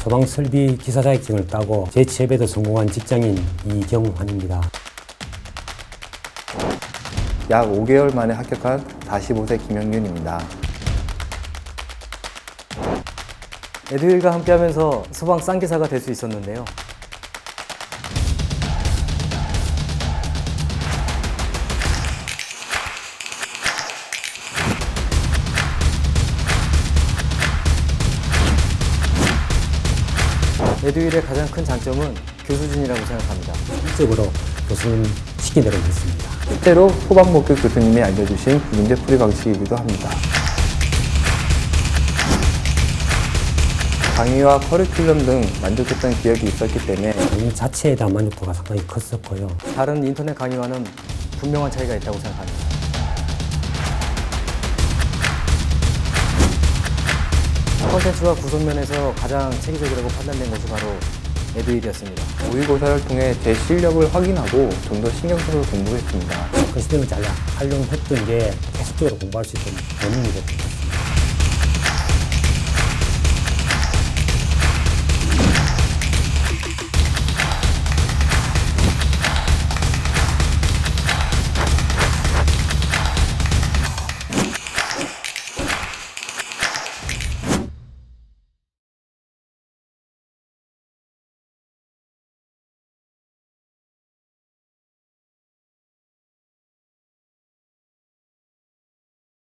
소방 설비 기사 자격증을 따고 재취업에도 성공한 직장인 이경환입니다. 약 5개월 만에 합격한 45세 김영윤입니다. 에듀윌과 함께하면서 소방 쌍기사가 될 수 있었는데요. 에듀윌의 가장 큰 장점은 교수진이라고 생각합니다. 실적으로 교수님 시킨 대로 했습니다. 소방 목격 교수님이 알려주신 문제풀이 방식이기도 합니다. 강의와 커리큘럼 등 만족했던 기억이 있었기 때문에 강의 자체에 대한 만족도가 상당히 컸었고요. 다른 인터넷 강의와는 분명한 차이가 있다고 생각합니다. 컨텐츠와 구성면에서 가장 체계적이라고 판단된 것이 바로 에듀윌이었습니다. 모의고사를 통해 제 실력을 확인하고 좀 더 신경 써서 공부했습니다. 그 시스템을 잘 활용했던 게 계속적으로 공부할 수 있던 원인이 됐습니다.